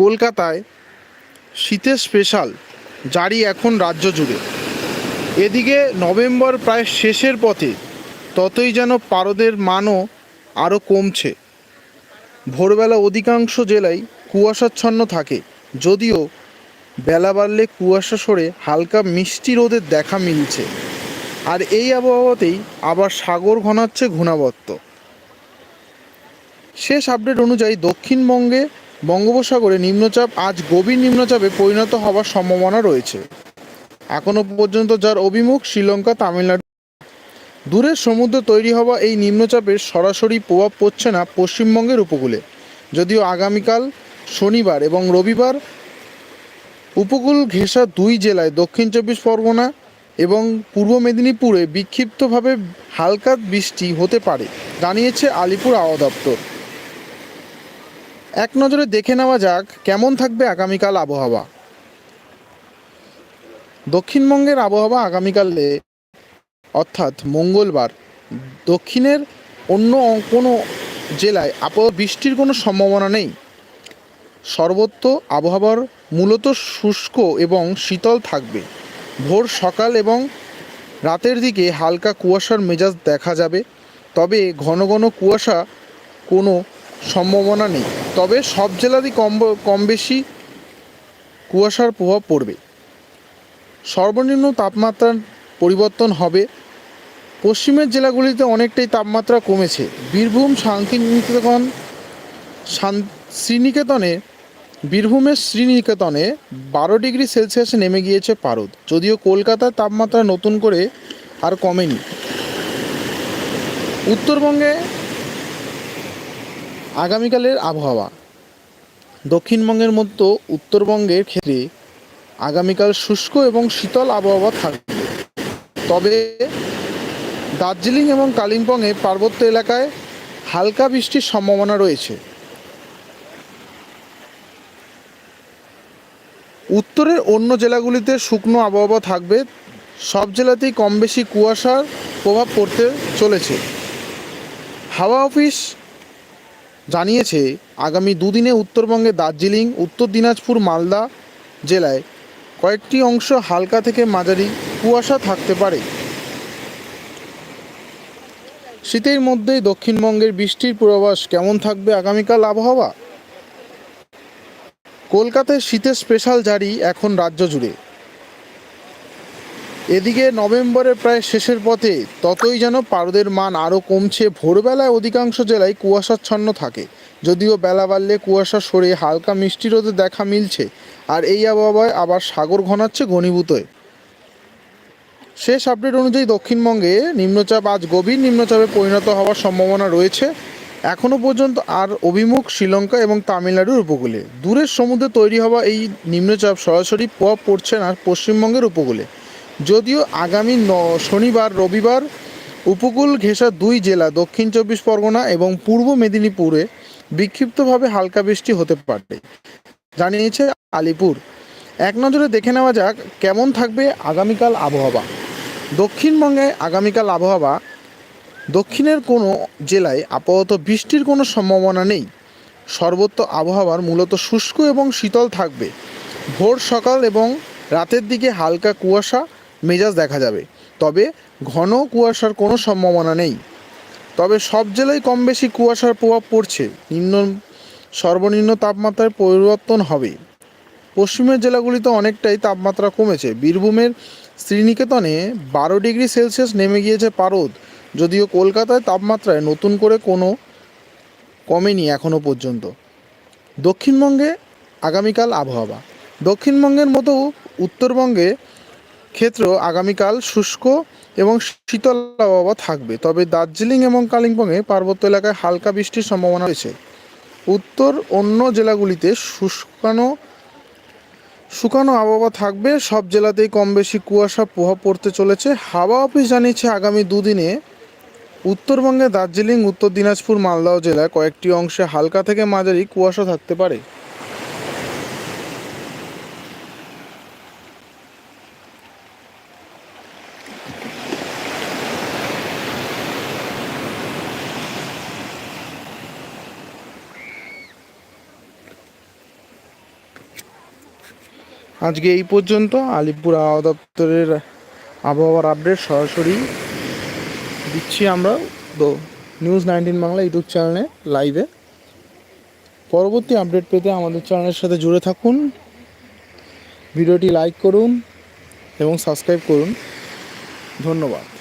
কলকাতায় শীতের স্পেশাল জারি এখন রাজ্য জুড়ে। এদিকে নভেম্বর প্রায় শেষের পথে ততই যেন পারদের মানও আরও কমছে। ভোরবেলা অধিকাংশ জেলায় কুয়াশাচ্ছন্ন থাকে, যদিও বেলা বাড়লে কুয়াশা সরে হালকা মিষ্টি রোদের দেখা মিলছে। আর এই আবহাওয়াতেই আবার সাগর ঘনাচ্ছে ঘূর্ণাবর্ত। শেষ আপডেট অনুযায়ী দক্ষিণবঙ্গে বঙ্গোপসাগরে নিম্নচাপ আজ গভীর নিম্নচাপে পরিণত হওয়ার সম্ভাবনা রয়েছে। এখনও পর্যন্ত যার অভিমুখ শ্রীলঙ্কা, তামিলনাড়ু। দূরের সমুদ্র তৈরি হওয়া এই নিম্নচাপের সরাসরি প্রভাব পড়ছে না পশ্চিমবঙ্গের উপকূলে। যদিও আগামীকাল শনিবার এবং রবিবার উপকূল ঘেঁষা দুই জেলায় দক্ষিণ চব্বিশ পরগনা এবং পূর্ব মেদিনীপুরে বিক্ষিপ্তভাবে হালকা বৃষ্টি হতে পারে, জানিয়েছে আলিপুর আবহাওয়া দপ্তর। এক নজরে দেখে নেওয়া যাক কেমন থাকবে আগামীকাল আবহাওয়া। দক্ষিণবঙ্গের আবহাওয়া আগামীকালে অর্থাৎ মঙ্গলবার, দক্ষিণের অন্য কোনো জেলায় আবহাওয়া বৃষ্টির কোনো সম্ভাবনা নেই। সর্বত্র আবহাওয়ার মূলত শুষ্ক এবং শীতল থাকবে। ভোর সকাল এবং রাতের দিকে হালকা কুয়াশার মেজাজ দেখা যাবে, তবে ঘন ঘন কুয়াশা কোনো সম্ভাবনা নেই। তবে সব জেলারই কম কম বেশি কুয়াশার প্রভাব পড়বে। সর্বনিম্ন তাপমাত্রার পরিবর্তন হবে। পশ্চিমের জেলাগুলিতে অনেকটাই তাপমাত্রা কমেছে। বীরভূম, শান্তিনিকেতন, শান- শ্রীনিকেতনে, বীরভূমের শ্রীনিকেতনে বারো ডিগ্রি সেলসিয়াসে নেমে গিয়েছে পারদ। যদিও কলকাতার তাপমাত্রা নতুন করে আর কমেনি। উত্তরবঙ্গে আগামীকালের আবহাওয়া। দক্ষিণবঙ্গের মতো উত্তরবঙ্গের ক্ষেত্রে আগামীকাল শুষ্ক এবং শীতল আবহাওয়া থাকবে। তবে দার্জিলিং এবং কালিম্পংয়ে পার্বত্য এলাকায় হালকা বৃষ্টির সম্ভাবনা রয়েছে। উত্তরের অন্য জেলাগুলিতে শুকনো আবহাওয়া থাকবে। সব জেলাতেই কম বেশি কুয়াশার প্রভাব পড়তে চলেছে। হাওয়া অফিস জানিয়েছে, আগামী দুদিনে উত্তরবঙ্গে দার্জিলিং, উত্তর দিনাজপুর, মালদা জেলায় কয়েকটি অংশ হালকা থেকে মাঝারি কুয়াশা থাকতে পারে। শীতের মধ্যেই দক্ষিণবঙ্গের বৃষ্টির পূর্বাভাস কেমন থাকবে আগামীকাল আবহাওয়া? কলকাতায় শীতের স্পেশাল জারি এখন রাজ্য জুড়ে। এদিকে নভেম্বরের প্রায় শেষের পথে ততই যেন পারদের মান আরও কমছে। ভোরবেলায় অধিকাংশ জেলায় কুয়াশাচ্ছন্ন থাকে, যদিও বেলা বাড়লে কুয়াশা সরে হালকা মিষ্টি রোদে দেখা মিলছে, আর এই আবহাওয়ায় আবার সাগর ঘনাচ্ছে ঘনীভূতয় শেষ আপডেট অনুযায়ী দক্ষিণবঙ্গে নিম্নচাপ আজ গভীর, নিম্নচাপে পরিণত হওয়ার সম্ভাবনা রয়েছে। এখনও পর্যন্ত আর অভিমুখ শ্রীলঙ্কা এবং তামিলনাড়ুর উপকূলে। দূরের সমুদ্রে তৈরি হওয়া এই নিম্নচাপ সরাসরি প্রভাব পড়ছে না পশ্চিমবঙ্গের উপকূলে। যদিও আগামী ন, শনিবার, রবিবার উপকূল ঘেঁষা দুই জেলা, দক্ষিণ চব্বিশ পরগনা এবং পূর্ব মেদিনীপুরে বিক্ষিপ্তভাবে হালকা বৃষ্টি হতে পারে, জানিয়েছে আলিপুর। এক নজরে দেখে নেওয়া যাক কেমন থাকবে আগামীকাল আবহাওয়া। দক্ষিণবঙ্গে আগামীকাল আবহাওয়া, দক্ষিণের কোনো জেলায় আপাতত বৃষ্টির কোনো সম্ভাবনা নেই। সর্বত্র আবহাওয়ার মূলত শুষ্ক এবং শীতল থাকবে। ভোর সকাল এবং রাতের দিকে হালকা কুয়াশা মেজাজ দেখা যাবে। তবে ঘন কুয়াশার কোনো সম্ভাবনা নেই। তবে সব জেলায় কম বেশি কুয়াশার প্রভাব পড়ছে। নিম্ন সর্বনিম্ন তাপমাত্রায় পরিবর্তন হবে। পশ্চিমের জেলাগুলিতে অনেকটাই তাপমাত্রা কমেছে। বীরভূমের শ্রীনিকেতনে বারো ডিগ্রি সেলসিয়াস নেমে গিয়েছে পারদ। যদিও কলকাতায় তাপমাত্রায় নতুন করে কোনো কমেনি এখনও পর্যন্ত। দক্ষিণবঙ্গে আগামীকাল আবহাওয়া। দক্ষিণবঙ্গের মতো উত্তরবঙ্গে ক্ষেত্র আগামীকাল শুষ্ক এবং শীতল আবহাওয়া থাকবে। তবে দার্জিলিং এবং কালিম্পংয়ে পার্বত্য এলাকায় হালকা বৃষ্টির সম্ভাবনা রয়েছে। উত্তর অন্য জেলাগুলিতে শুষ্কানো, শুকানো আবহাওয়া থাকবে। সব জেলাতেই কম বেশি কুয়াশা প্রভাব পড়তে চলেছে। হাওয়া অফিস জানিয়েছে, আগামী দুদিনে উত্তরবঙ্গে দার্জিলিং, উত্তর দিনাজপুর, মালদহ জেলায় কয়েকটি অংশে হালকা থেকে মাঝারি কুয়াশা থাকতে পারে। আজকে এই পর্যন্ত। আলিপুর আবহাওয়া দপ্তরের আবহাওয়ার আপডেট সরাসরি দিচ্ছি আমরা তো নিউজ নাইনটিন বাংলা ইউটিউব চ্যানেলে লাইভে পরবর্তী আপডেট পেতে আমাদের চ্যানেলের সাথে জুড়ে থাকুন। ভিডিওটি লাইক করুন এবং সাবস্ক্রাইব করুন। ধন্যবাদ।